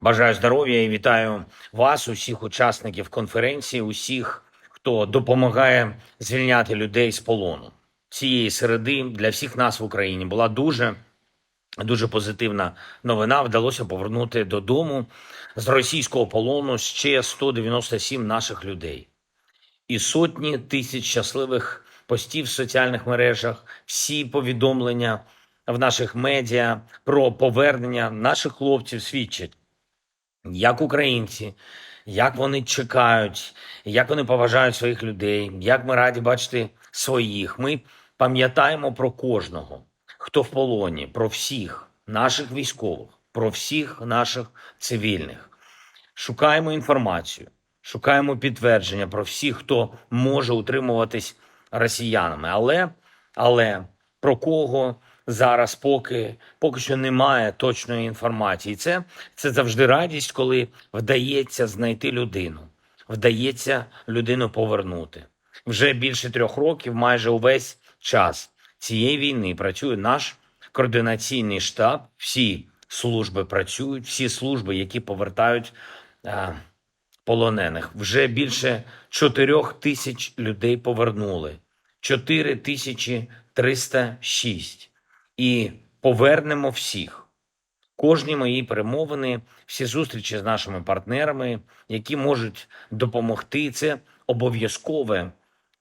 Бажаю здоров'я і вітаю вас, усіх учасників конференції, усіх, хто допомагає звільняти людей з полону. Цієї середи для всіх нас в Україні була дуже дуже позитивна новина. Вдалося повернути додому з російського полону ще 197 наших людей. І сотні тисяч щасливих постів в соціальних мережах, всі повідомлення в наших медіа про повернення наших хлопців свідчать, як українці, як вони чекають, як вони поважають своїх людей, як ми раді бачити своїх. Ми пам'ятаємо про кожного, хто в полоні, про всіх наших військових, про всіх наших цивільних. Шукаємо інформацію, шукаємо підтвердження про всіх, хто може утримуватись росіянами. Але, але про кого зараз поки, поки що немає точної інформації. Це, це завжди радість, коли вдається знайти людину, вдається людину повернути. Вже більше трьох років, майже увесь час цієї війни працює наш координаційний штаб. Всі служби працюють, всі служби, які повертають а, полонених. Вже більше чотирьох тисяч людей повернули. 4306. І повернемо всіх. Кожні мої перемовини, всі зустрічі з нашими партнерами, які можуть допомогти. Це обов'язкове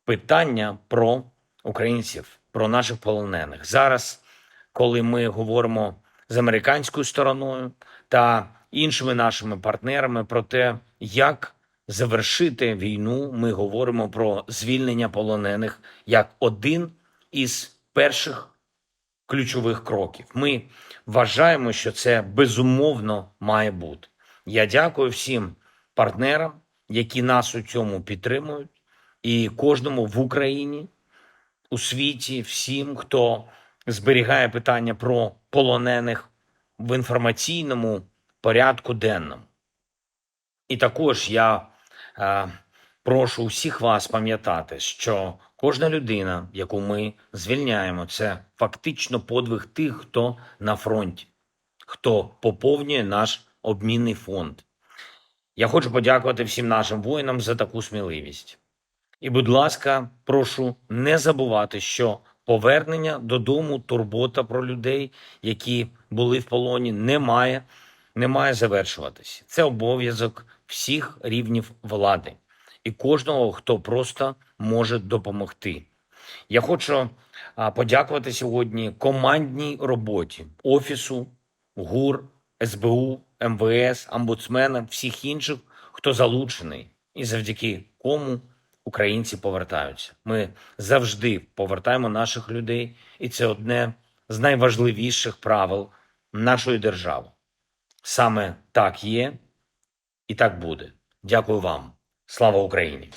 питання про українців, про наших полонених. Зараз, коли ми говоримо з американською стороною та іншими нашими партнерами про те, як завершити війну, ми говоримо про звільнення полонених як один із перших ключових кроків. Ми вважаємо, що це безумовно має бути. Я дякую всім партнерам, які нас у цьому підтримують, і кожному в Україні, у світі, всім, хто зберігає питання про полонених в інформаційному порядку денному. І також я е, прошу усіх вас пам'ятати, що кожна людина, яку ми звільняємо, це фактично подвиг тих, хто на фронті, хто поповнює наш обмінний фонд. Я хочу подякувати всім нашим воїнам за таку сміливість. І, будь ласка, прошу не забувати, що повернення додому, турбота про людей, які були в полоні, не має, не має завершуватися. Це обов'язок всіх рівнів влади і кожного, хто просто може допомогти. Я хочу подякувати сьогодні командній роботі Офісу, ГУР, СБУ, МВС, омбудсмена, всіх інших, хто залучений, і завдяки кому українці повертаються. Ми завжди повертаємо наших людей, і це одне з найважливіших правил нашої держави. Саме так є і так буде. Дякую вам. Слава Україні!